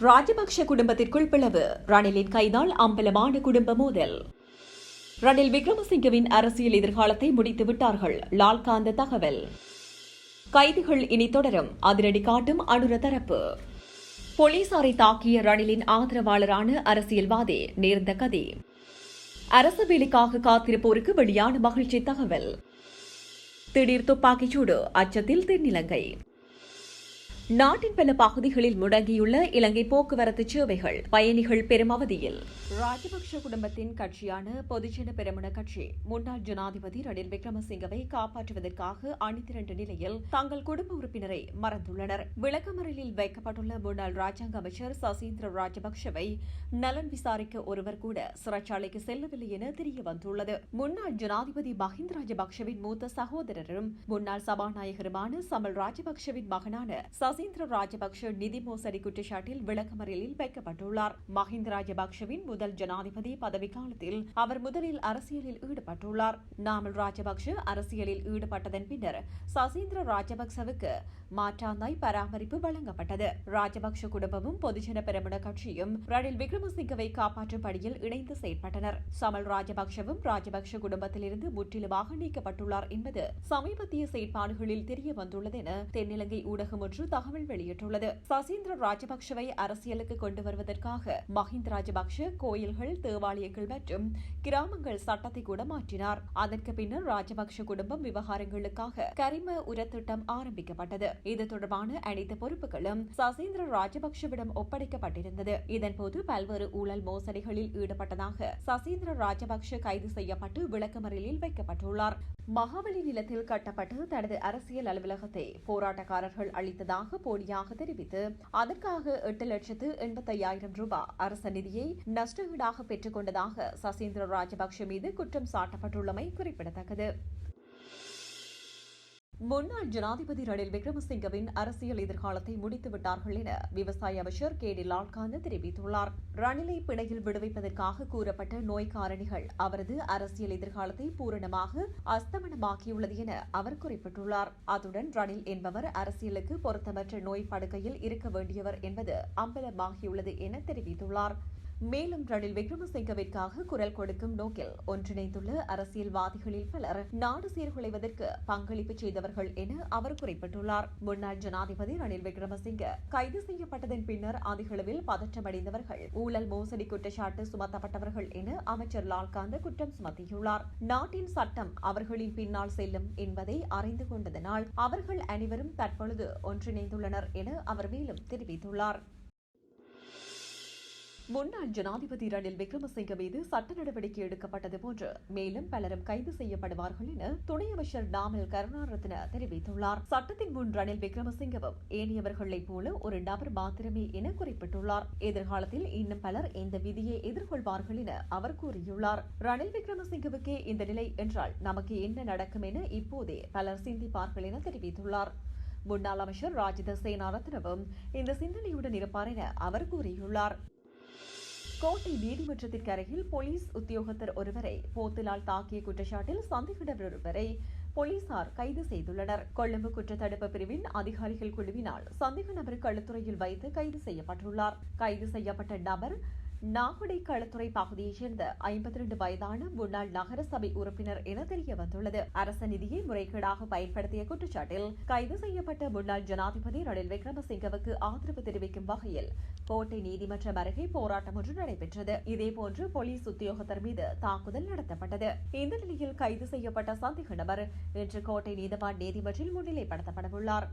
ராஜபக்ஷ குடும்பத்திற்குள் பிளவு. ரணிலின் கைதால் அம்பலமான குடும்ப மோதல். ரணில் விக்ரமசிங்கவின் அரசியல் எதிர்காலத்தை முடித்து விட்டார்கள். லால்காந்த தகவல். கைதிகள் இனி தொடரும். அதிரடி காட்டும் அனுர தரப்பு. போலீசாரை தாக்கிய ரணிலின் ஆதரவாளரான அரசியல்வாதி நேர்ந்த கதி. அரசு வேலைக்காக காத்திருப்போருக்கு வெளியான மகிழ்ச்சி தகவல். திடீர் துப்பாக்கிச்சூடு அச்சத்தில் தென்னிலங்கை. நாட்டின் பல பகுதிகளில் முடங்கியுள்ள இலங்கை போக்குவரத்து சேவைகள். பயணிகள் பெரும் அவதியில். ராஜபக்ஷ குடும்பத்தின் கட்சியான பொதுஜன பெருமன கட்சி முன்னாள் ஜனாதிபதி ரணில் விக்ரமசிங்கவை காப்பாற்றுவதற்காக அணிதிரண்ட நிலையில் தங்கள் குடும்ப உறுப்பினரை மறந்துள்ளனர். விளக்கமறியலில் வைக்கப்பட்டுள்ள முன்னாள் ராஜாங்க அமைச்சர் சசீந்திர ராஜபக்ஷவை நலன் விசாரிக்க ஒருவர் கூட சிறைச்சாலைக்கு செல்லவில்லை என தெரிய வந்துள்ளது. முன்னாள் ஜனாதிபதி மஹிந்த ராஜபக்ஷவின் மூத்த சகோதரரும் முன்னாள் சபாநாயகருமான சமல் ராஜபக்ஷவின் மகனான சசீந்திர ராஜபக்ஷ நிதி மோசடி குற்றச்சாட்டில் விளக்கமறியலில் வைக்கப்பட்டுள்ளார். மஹிந்த ராஜபக்ஷவின் முதல் ஜனாதிபதி பதவி காலத்தில் அவர் முதலில் அரசியலில் ஈடுபட்டுள்ளார். நாமல் ராஜபக்ஷ அரசியலில் ஈடுபட்டதன் பின்னர் சசீந்திர ராஜபக்சவுக்கு மாற்றாந்தாய் பராமரிப்பு வழங்கப்பட்டது. ராஜபக்ஷ குடும்பமும் பொதுஜன பெரமுன கட்சியும் ரணில் விக்ரமசிங்கவை காப்பாற்றும் பணியில் இணைந்து செயற்பட்டனர். சமல் ராஜபக்ஷவும் ராஜபக்ஷ குடும்பத்திலிருந்து முற்றிலுமாக நீக்கப்பட்டுள்ளார் என்பது சமீபத்திய செயற்பாடுகளில் தெரிய வந்துள்ளது என தென்னிலங்கை ஊடகம் ஒன்று தகவல் வெளியிட்டுள்ளது. சசீந்திர ராஜபக்ஷவை அரசியலுக்கு கொண்டு வருவதற்காக மஹிந்த ராஜபக்ஷ கோயில்கள் தேவாலயங்கள் மற்றும் கிராமங்கள் சட்டத்தை கூட மாற்றினார். அதற்கு பின்னர் ராஜபக்ஷ குடும்பம் விவகாரங்களுக்காக கரிம உரத்திட்டம் ஆரம்பிக்கப்பட்டது. இது தொடர்பான அனைத்து பொறுப்புகளும் சசீந்திர ராஜபக்ஷவிடம் ஒப்படைக்கப்பட்டிருந்தது. இதன்போது பல்வேறு ஊழல் மோசடிகளில் ஈடுபட்டதாக சசீந்திர ராஜபக்ஷ கைது செய்யப்பட்டு விளக்கமறியலில் வைக்கப்பட்டுள்ளார். மகாபலி நிலத்தில் கட்டப்பட்டு தனது அரசியல் அலுவலகத்தை போராட்டக்காரர்கள் அளித்ததாக போலியாக தெரிவித்து அதற்காக எட்டு லட்சத்து எண்பத்தையாயிரம் ரூபாய் அரச நிதியை நஷ்டஈடாக பெற்றுக் கொண்டதாக சசீந்திர ராஜபக்ஷ மீது குற்றம் சாட்டப்பட்டுள்ளமை குறிப்பிடத்தக்கது. முன்னாள் ஜனாதிபதி ரணில் விக்ரமசிங்கவின் அரசியல் எதிர்காலத்தை முடித்துவிட்டார்கள் என விவசாய அமைச்சர் கே டி லால்காந்த் தெரிவித்துள்ளார். ரணிலை பிணையில் விடுவிப்பதற்காக கூறப்பட்ட நோய் காரணிகள் அவரது அரசியல் எதிர்காலத்தை பூரணமாக அஸ்தமனமாக்கியுள்ளது என அவர் குறிப்பிட்டுள்ளார். அத்துடன் ரணில் என்பவர் அரசியலுக்கு பொருத்தமற்ற நோய் படுக்கையில் இருக்க வேண்டியவர் என்பது அம்பலமாகியுள்ளது என தெரிவித்துள்ளார். மேலும் ரணில் விக்ரமசிங்கவிற்காக குரல் கொடுக்கும் நோக்கில் ஒன்றிணைந்துள்ள அரசியல்வாதிகளில் பலர் நாடு சீர்குலைவதற்கு பங்களிப்பு செய்தவர்கள் என அவர் குறிப்பிட்டுள்ளார். முன்னாள் ஜனாதிபதி ரணில் விக்ரமசிங்க கைது செய்யப்பட்டதன் பின்னர் அதிகளவில் பதற்றமடைந்தவர்கள் ஊழல் மோசடி குற்றச்சாட்டு சுமத்தப்பட்டவர்கள் என அமைச்சர் லால்காந்த குற்றம் சுமத்தியுள்ளார். நாட்டின் சட்டம் அவர்களின் பின்னால் செல்லும் என்பதை அறிந்து கொண்டதனால் அவர்கள் அனைவரும் தற்பொழுது ஒன்றிணைந்துள்ளனர் என அவர் மேலும் தெரிவித்துள்ளார். முன்னாள் ஜனாதிபதி ரணில் விக்ரமசிங்க மீது சட்ட நடவடிக்கை எடுக்கப்பட்டது போன்று மேலும் பலரும் கைது செய்யப்படுவார்கள் என துணை அமைச்சர் நாமல் கருணாரத்ன தெரிவித்துள்ளார். சட்டத்தின் முன் ரணில் விக்ரமசிங்கவும் ஏனையவர்களைப் போல ஒரு நபர் மாத்திரமே என குறிப்பிட்டுள்ளார். எதிர்காலத்தில் இன்னும் பலர் இந்த விதியை எதிர்கொள்வார்கள் என அவர் கூறியுள்ளார். ரணில் விக்ரமசிங்கவுக்கே இந்த நிலை என்றால் நமக்கு என்ன நடக்கும் என இப்போதே பலர் சிந்திப்பார்கள் என தெரிவித்துள்ளார். முன்னாள் அமைச்சர் ராஜித சேனாரத்னவும் இந்த சிந்தனையுடன் இருப்பார் என அவர் கூறியுள்ளார். கோட்டை நீதிமன்றத்திற்கு அருகில் போலீஸ் உத்தியோகத்தர் ஒருவரை போத்தலால் தாக்கிய குற்றச்சாட்டில் சந்தேகிடர் ஒருவரை போலீசார் கைது செய்துள்ளனர். கொழும்பு குற்றத்தடுப்பு பிரிவின் அதிகாரிகள் குழுவினால் சந்தேக நபர் கழுத்துறையில் வைத்து கைது செய்யப்பட்டுள்ளார். கைது செய்யப்பட்ட நபர் நாகுடை களத்துறை பகுதியைச் சேர்ந்த ஐம்பத்தி ரெண்டு வயதான முன்னாள் நகரசபை உறுப்பினர் என தெரிய வந்துள்ளது. அரச நிதியை முறைகேடாக பயன்படுத்திய குற்றச்சாட்டில் கைது செய்யப்பட்ட முன்னாள் ஜனாதிபதி ரணில் விக்ரமசிங்கவுக்கு ஆதரவு தெரிவிக்கும் வகையில் கோட்டை நீதிமன்றம் அருகே போராட்டம் ஒன்று நடைபெற்றது. இதேபோன்று போலீஸ் உத்தியோகத்தர் மீது தாக்குதல் நடத்தப்பட்டது. இந்த நிலையில் கைது செய்யப்பட்ட சந்தேக நபர் இன்று கோட்டை நீதவான் நீதிமன்றில் முன்னிலைப்படுத்தப்படவுள்ளார்.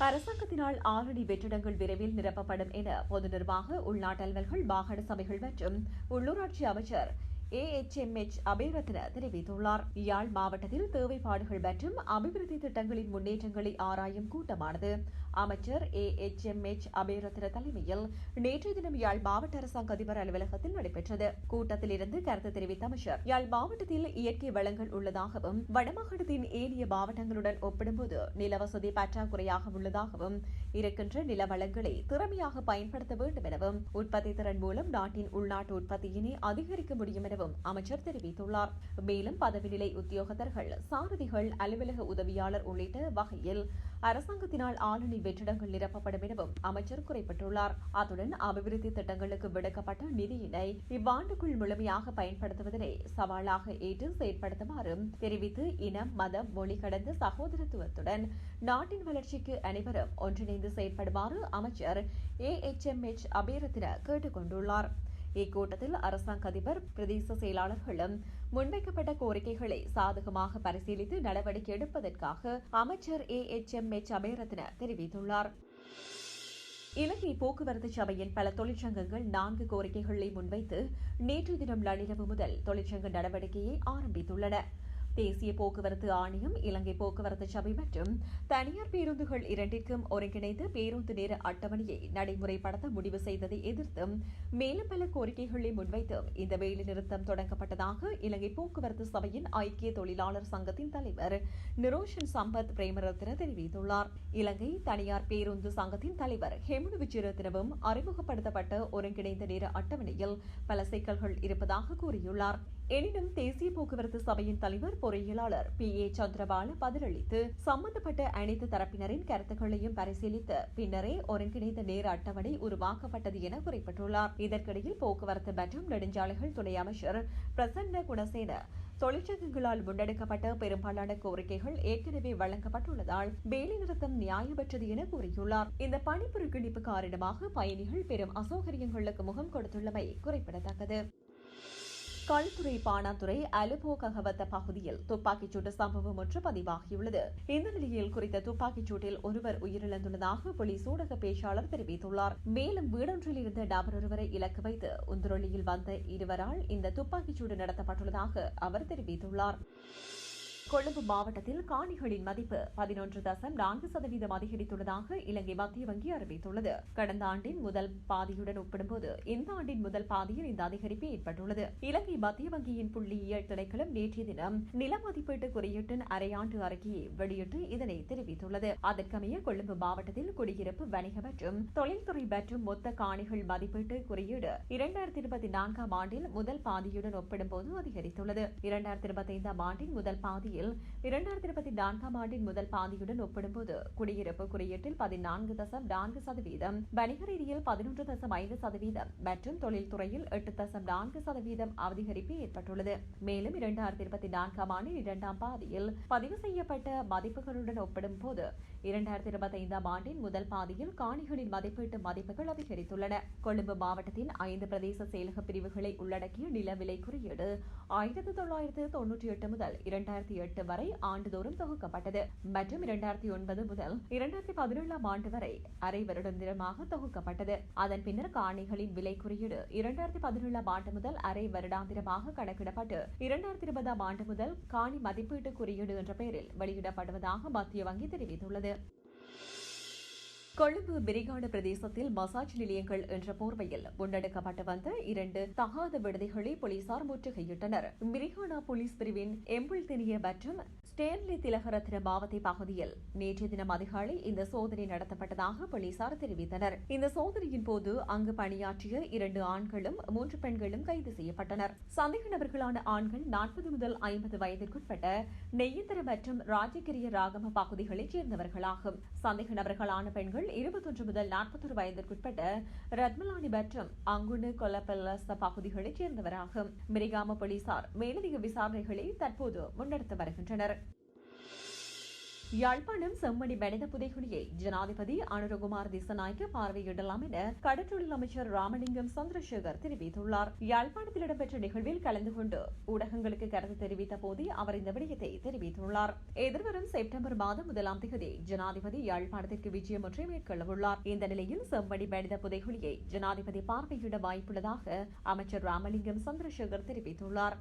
அரசாங்கத்தினால் ஆறடி வெற்றிடங்கள் விரைவில் நிரப்பப்படும் என பொது நிர்வாக உள்நாட்டு அலுவல்கள் மாகாண சபைகள் மற்றும் உள்ளூராட்சி அமைச்சர் ஏஎச்எம்எச் அபேரத்ன தெரிவித்துள்ளார். யாழ் மாவட்டத்தில் தேவைப்பாடுகள் மற்றும் அபிவிருத்தி திட்டங்களின் முன்னேற்றங்களை ஆராயும் கூட்டமானது. அமைச்சர் ஏ எச் அபேரத்ன தலைமையில் நேற்றைய தினம் யாழ் மாவட்ட அரசாங்க அதிபர் அலுவலகத்தில் நடைபெற்றது. கூட்டத்தில் இருந்து கருத்து தெரிவித்த அமைச்சர் யாழ் மாவட்டத்தில் இயற்கை வளங்கள் உள்ளதாகவும் வடமாகாணத்தின் ஏனைய மாவட்டங்களுடன் ஒப்பிடும்போது நிலவசதி பற்றாக்குறையாக உள்ளதாகவும் இருக்கின்ற நில வளங்களை திறமையாக பயன்படுத்த வேண்டும் எனவும் உற்பத்தி திறன் மூலம் நாட்டின் உள்நாட்டு உற்பத்தியினை அதிகரிக்க முடியும் எனவும் எனவும் அமைச்சர் தெரிவித்துள்ளார். மேலும் பதவிநிலை உத்தியோகத்தர்கள் சாரதிகள் அலுவலக உதவியாளர் உள்ளிட்ட வகையில் அரசாங்கத்தினால் ஆளணி வெற்றிடங்கள் நிரப்பப்படும் எனவும் அமைச்சர் குறிப்பிட்டுள்ளார். அத்துடன் அபிவிருத்தி திட்டங்களுக்கு விடுக்கப்பட்ட நிதியினை இவ்வாண்டுக்குள் முழுமையாக பயன்படுத்துவதனை சவாலாக ஏற்று செயற்படுத்துமாறும் தெரிவித்து இனம் மதம் மொழி கடந்த சகோதரத்துவத்துடன் நாட்டின் வளர்ச்சிக்கு அனைவரும் ஒன்றிணைந்து செயற்படுமாறு அமைச்சர் A H M H Abeyratne கேட்டுக் கொண்டுள்ளாா் இக்கூட்டத்தில் அரசாங்க அதிபர் பிரதேச செயலாளர்களும் முன்வைக்கப்பட்ட கோரிக்கைகளை சாதகமாக பரிசீலித்து நடவடிக்கை எடுப்பதற்காக அமைச்சர் A H M H Abeyratne தெரிவித்துள்ளார். இலங்கை போக்குவரத்து சபையின் பல தொழிற்சங்கங்கள் நான்கு கோரிக்கைகளை முன்வைத்து நேற்று தினம் நள்ளிரவு முதல் தொழிற்சங்க நடவடிக்கையை ஆரம்பித்துள்ளன. தேசிய போக்குவரத்து ஆணையம் இலங்கை போக்குவரத்து சபை மற்றும் தனியார் பேருந்துகள் இரண்டிற்கும் ஒருங்கிணைந்த பேருந்து நேர அட்டவணையை நடைமுறைப்படுத்த முடிவு செய்ததை எதிர்த்தும் மேலும் பல கோரிக்கைகளை முன்வைத்தும் இந்த வேலைநிறுத்தம் தொடங்கப்பட்டதாக இலங்கை போக்குவரத்து சபையின் ஐக்கிய தொழிலாளர் சங்கத்தின் தலைவர் நிரோஷன் சம்பத் பிரேமரத்ன தெரிவித்துள்ளார். இலங்கை தனியார் பேருந்து சங்கத்தின் தலைவர் ஹெமுடு விஜயரத்னவும் அறிமுகப்படுத்தப்பட்ட ஒருங்கிணைந்த நேர அட்டவணையில் பல சிக்கல்கள் இருப்பதாக கூறியுள்ளார். எனினும் தேசிய போக்குவரத்து சபையின் தலைவர் பொறியியலாளர் பி. ஏ. சந்திரபால பதிலளித்து சம்பந்தப்பட்ட அனைத்து தரப்பினரின் கருத்துக்களையும் பரிசீலித்து பின்னரே ஒருங்கிணைந்த நேர அட்டவணை உருவாக்கப்பட்டது என குறிப்பிட்டுள்ளார். இதற்கிடையில் போக்குவரத்து மற்றும் நெடுஞ்சாலைகள் துணை அமைச்சர் பிரசன்ன குணசேன தொழிற்சங்கங்களால் முன்னெடுக்கப்பட்ட பெரும்பாலான கோரிக்கைகள் ஏற்கனவே வழங்கப்பட்டுள்ளதால் வேலைநிறுத்தம் நியாயமற்றது என கூறியுள்ளார். இந்த பணி புறக்கணிப்பு காரணமாக பயணிகள் பெரும் அசௌகரியங்களுக்கு முகம் கொடுத்துள்ளமை குறிப்பிடத்தக்கது. கல்துறை பாணாத்துறை அலுபோ ககவத்த பகுதியில் துப்பாக்கிச் சூட்டு சம்பவம் ஒன்று பதிவாகியுள்ளது. இந்த நிலையில் குறித்த துப்பாக்கிச் சூட்டில் ஒருவர் உயிரிழந்துள்ளதாக போலீஸ் ஊடக பேச்சாளர் தெரிவித்துள்ளார். மேலும் வீடொன்றில் இருந்த நபர் ஒருவரை இலக்கு வைத்து உந்துரொலியில் வந்த இருவரால் இந்த துப்பாக்கிச் சூடு நடத்தப்பட்டுள்ளதாக அவர் தெரிவித்துள்ளார். கொழும்பு மாவட்டத்தில் காணிகளின் மதிப்பு பதினொன்று தசம் நான்கு சதவீதம் அதிகரித்துள்ளதாக இலங்கை மத்திய வங்கி அறிவித்துள்ளது. கடந்த ஆண்டின் முதல் பாதியுடன் ஒப்பிடும்போது இந்த ஆண்டின் முதல் பாதியில் இந்த அதிகரிப்பு ஏற்பட்டுள்ளது. இலங்கை மத்திய வங்கியின் புள்ளியியல் திணைக்களம் நேற்றைய தினம் நில மதிப்பீட்டு குறியீட்டின் அரையாண்டு அறிக்கையை வெளியிட்டு இதனை தெரிவித்துள்ளது. அதற்கமைய கொழும்பு மாவட்டத்தில் குடியிருப்பு வணிக மற்றும் தொழில்துறை மற்றும் மொத்த காணிகள் மதிப்பீட்டு குறியீடு இரண்டாயிரத்தி இருபத்தி நான்காம் ஆண்டில் முதல் பாதியுடன் ஒப்பிடும்போது அதிகரித்துள்ளது. இரண்டாயிரத்தி இருபத்தி ஐந்தாம் ஆண்டின் முதல் பாதியில் நிலையில் இரண்டாயிரத்தி இருபத்தி நான்காம் ஆண்டின் முதல் பாதியுடன் ஒப்பிடும்போது குடியிருப்பு குறியீட்டில் பதினான்கு தசம் நான்கு சதவீதம் வணிக ரீதியில் பதினொன்று தசம் ஐந்து சதவீதம் மற்றும் தொழில்துறையில் எட்டு தசம் நான்கு சதவீதம் அதிகரிப்பு ஏற்பட்டுள்ளது. மேலும் இரண்டாயிரத்தி இருபத்தி நான்காம் ஆண்டின் இரண்டாம் பாதியில் பதிவு செய்யப்பட்ட மதிப்புகளுடன் ஒப்பிடும்போது இரண்டாயிரத்தி இருபத்தி ஐந்தாம் ஆண்டின் முதல் பாதியில் காணிகளின் மதிப்பீட்டு மதிப்புகள் அதிகரித்துள்ளன. கொழும்பு மாவட்டத்தின் ஐந்து பிரதேச செயலக பிரிவுகளை உள்ளடக்கிய நில விலை குறியீடு ஆயிரத்தி தொள்ளாயிரத்து தொன்னூற்றி எட்டு முதல் இரண்டாயிரத்தி எட்டு எட்டு வரை ஆண்டுதோறும் தொகுக்கப்பட்டது. மற்றும் இரண்டாயிரத்தி ஒன்பது முதல் இரண்டாயிரத்தி பதினேழாம் ஆண்டு வரை அரை வருடாந்திரமாக தொகுக்கப்பட்டது. அதன் பின்னர் காணிகளின் விலை குறியீடு இரண்டாயிரத்தி பதினேழாம் ஆண்டு முதல் அரை வருடாந்திரமாக கணக்கிடப்பட்டு இரண்டாயிரத்தி இருபதாம் ஆண்டு முதல் காணி மதிப்பீட்டு குறியீடு என்ற பெயரில் வெளியிடப்படுவதாக மத்திய வங்கி தெரிவித்துள்ளது. கொழும்பு பிரிகாடு பிரதேசத்தில் மசாஜ் நிலையங்கள் என்ற போர்வையில் முன்னெடுக்கப்பட்டு வந்த இரண்டு தகாத விடுதிகளை போலீசார் முற்றுகையிட்டனர். மிரிகானா போலீஸ் பிரிவின் எம்புல்தெனிய மற்றும் ஸ்டேன்லி திலகரத்ன மாவத்தை பகுதியில் நேற்றைய தினம் அதிகாலை இந்த சோதனை நடத்தப்பட்டதாக போலீசார் தெரிவித்தனர். இந்த சோதனையின் போது அங்கு பணியாற்றிய இரண்டு ஆண்களும் மூன்று பெண்களும் கைது செய்யப்பட்டனர். சந்தேக நபர்களான ஆண்கள் நாற்பது முதல் ஐம்பது வயதிற்குட்பட்ட நெய்யந்தர மற்றும் ராஜகிரிய ராகம பகுதிகளைச் சேர்ந்தவர்களாகும். சந்தேக நபர்களான பெண்கள் இருபத்தொன்று முதல் நாற்பத்தொரு வயதிற்குட்பட்ட ரத்மலானி மற்றும் அங்குணு கொலப்பல்லச பகுதிகளைச் சேர்ந்தவராகும். மிரிகாம போலீசார் மேலதிக விசாரணைகளை தற்போது முன்னெடுத்து வருகின்றனர். யாழ்ப்பாணம் செம்மணி மனித புதைகுழியை ஜனாதிபதி அனுரகுமார் திசநாயக்க பார்வையிடலாம் என கடற்றொழில் அமைச்சர் ராமலிங்கம் சந்திரசேகர் தெரிவித்துள்ளார். யாழ்ப்பாணத்தில் இடம்பெற்ற நிகழ்வில் கலந்து கொண்டு ஊடகங்களுக்கு கருத்து தெரிவித்த போதே அவர் இந்த விடயத்தை தெரிவித்துள்ளார். எதிர்வரும் செப்டம்பர் மாதம் முதலாம் தேதி ஜனாதிபதி யாழ்ப்பாணத்திற்கு விஜயம் ஒன்றை மேற்கொள்ளவுள்ளார். இந்த நிலையில் செம்மணி மனித புதைகுழியை ஜனாதிபதி பார்வையிட வாய்ப்புள்ளதாக அமைச்சர் ராமலிங்கம் சந்திரசேகர் தெரிவித்துள்ளார்.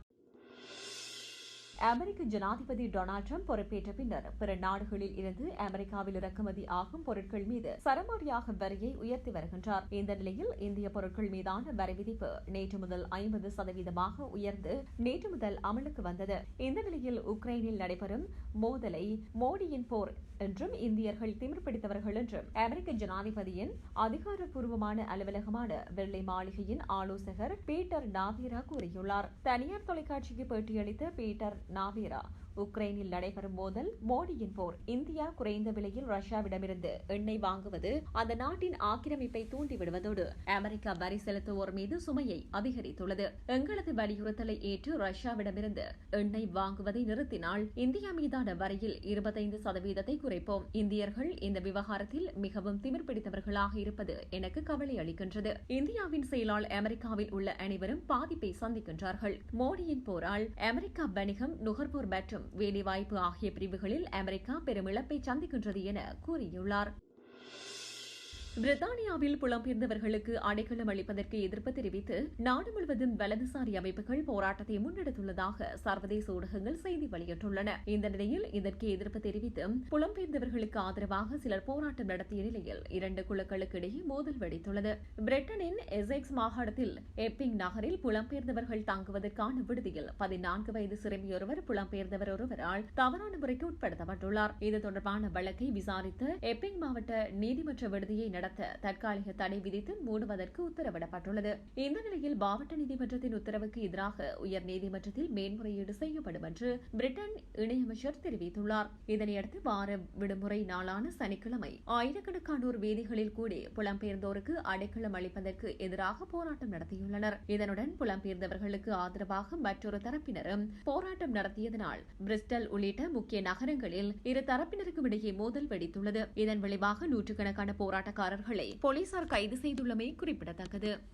அமெரிக்க ஜனாதிபதி டொனால்டு ட்ரம்ப் பொறுப்பேற்ற பின்னர் பிற நாடுகளில் இருந்து அமெரிக்காவில் இறக்குமதி ஆகும் பொருட்கள் மீது சரமாரியாக வரியை உயர்த்தி வருகின்றார். இந்த நிலையில் இந்திய பொருட்கள் மீதான வரி விதிப்பு நேற்று முதல் ஐம்பது சதவீதமாக உயர்ந்து நேற்று முதல் அமலுக்கு வந்தது. இந்த நிலையில் உக்ரைனில் நடைபெறும் மோதலை மோடியின் போர் என்றும் இந்தியர்கள் திமிர் பிடித்தவர்கள் என்றும் அமெரிக்க ஜனாதிபதியின் அதிகாரப்பூர்வமான அலுவலகமான வெள்ளை மாளிகையின் ஆலோசகர் பீட்டர் நாவீரா கூறியுள்ளார். தனியார் தொலைக்காட்சிக்கு பேட்டியளித்த பீட்டர் நாவீரா உக்ரைனில் நடைபெறும் மோதல் மோடியின் போர் இந்தியா குறைந்த விலையில் ரஷ்யாவிடமிருந்து எண்ணெய் வாங்குவது அந்த நாட்டின் ஆக்கிரமிப்பை தூண்டிவிடுவதோடு அமெரிக்கா வரி செலுத்துவோர் மீது சுமையை அதிகரித்துள்ளது. எங்களது வலியுறுத்தலை ஏற்று ரஷ்யாவிடமிருந்து எண்ணெய் வாங்குவதை நிறுத்தினால் இந்தியா மீதான வரியில் இருபத்தைந்து சதவீதத்தை குறைப்போம். இந்தியர்கள் இந்த விவகாரத்தில் மிகவும் திமிர் பிடித்தவர்களாக இருப்பது எனக்கு கவலை அளிக்கின்றது. இந்தியாவின் செயலால் அமெரிக்காவில் உள்ள அனைவரும் பாதிப்பை சந்திக்கின்றார்கள். மோடியின் போரால் அமெரிக்கா வணிகம் நுகர்வோர் மற்றும் வேலைவாய்ப்பு ஆகிய பிரிவுகளில் அமெரிக்கா பெரும் இழப்பை சந்திக்கின்றது என கூறியுள்ளார். பிரித்தானியாவில் புலம்பெயர்ந்தவர்களுக்கு அடைக்கலம் அளிப்பதற்கு எதிர்ப்பு தெரிவித்து நாடு முழுவதும் வலதுசாரி அமைப்புகள் போராட்டத்தை முன்னெடுத்துள்ளதாக சர்வதேச ஊடகங்கள் செய்தி வெளியிட்டுள்ளன. இந்த நிலையில் இதற்கு எதிர்ப்பு தெரிவித்து புலம்பெயர்ந்தவர்களுக்கு ஆதரவாக சிலர் போராட்டம் நடத்திய நிலையில் இரண்டு குழுக்களுக்கு இடையே மோதல் வெடித்துள்ளது. பிரிட்டனின் எசெக்ஸ் மாகாணத்தில் எப்பிங் நகரில் புலம்பெயர்ந்தவர்கள் தங்குவதற்கான விடுதியில் பதினான்கு வயது சிறுமியொருவர் புலம்பெயர்ந்தவர் ஒருவரால் தவறான முறைக்கு உட்படுத்தப்பட்டுள்ளார். இது தொடர்பான வழக்கை விசாரித்த எப்பிங் மாவட்ட நீதிமன்ற விடுதியை நடத்த நடத்த தற்காலிக தடை விதித்து மூடுவதற்கு உத்தரவிடப்பட்டுள்ளது. இந்த நிலையில் மாவட்ட நீதிமன்றத்தின் உத்தரவுக்கு எதிராக உயர்நீதிமன்றத்தில் மேன்முறையீடு செய்யப்படும் என்று பிரிட்டன் இணையமைச்சர் தெரிவித்துள்ளார். இதனையடுத்து வார விடுமுறை நாளான சனிக்கிழமை ஆயிரக்கணக்கானோர் வீதிகளில் கூடி புலம்பெயர்ந்தோருக்கு அடைக்கலம் அளிப்பதற்கு எதிராக போராட்டம் நடத்தியுள்ளனர். இதனுடன் புலம்பெயர்ந்தவர்களுக்கு ஆதரவாக மற்றொரு தரப்பினரும் போராட்டம் நடத்தியதனால் பிரிஸ்டல் உள்ளிட்ட முக்கிய நகரங்களில் இரு தரப்பினருக்கும் இடையே மோதல் வெடித்துள்ளது. இதன் விளைவாக நூற்றுக்கணக்கான போராட்டக்காரர்கள் போராட்டக்காரர்களை போலீசார் கைது செய்துள்ளமை குறிப்பிடத்தக்கது.